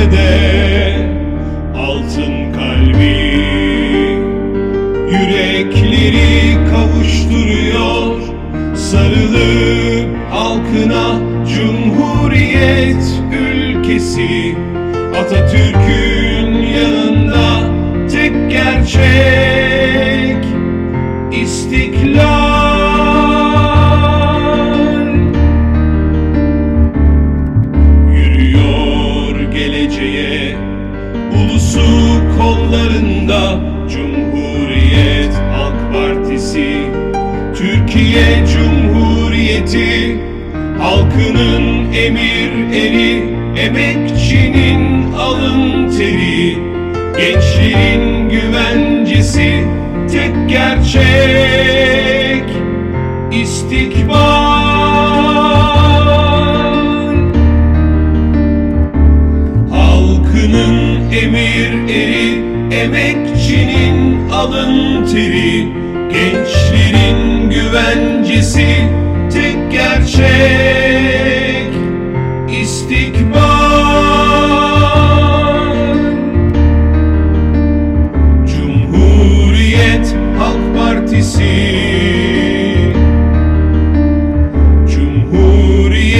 Tepede altın kalbi. Yürekleri kavuşturuyor Sarılıp halkına Cumhuriyet ülkesi. Atatürk'ün geleceğe Ulusu kollarında Cumhuriyet Halk Partisi. Türkiye Cumhuriyeti Halkının emir eri Emekçinin alın teri. Gençlerin güvencesi Tek gerçek. İstikbal eri Emekçinin alın teri Gençlerin güvencesi Tek gerçek. İstikbal. Cumhuriyet Halk Partisi. Cumhuriyet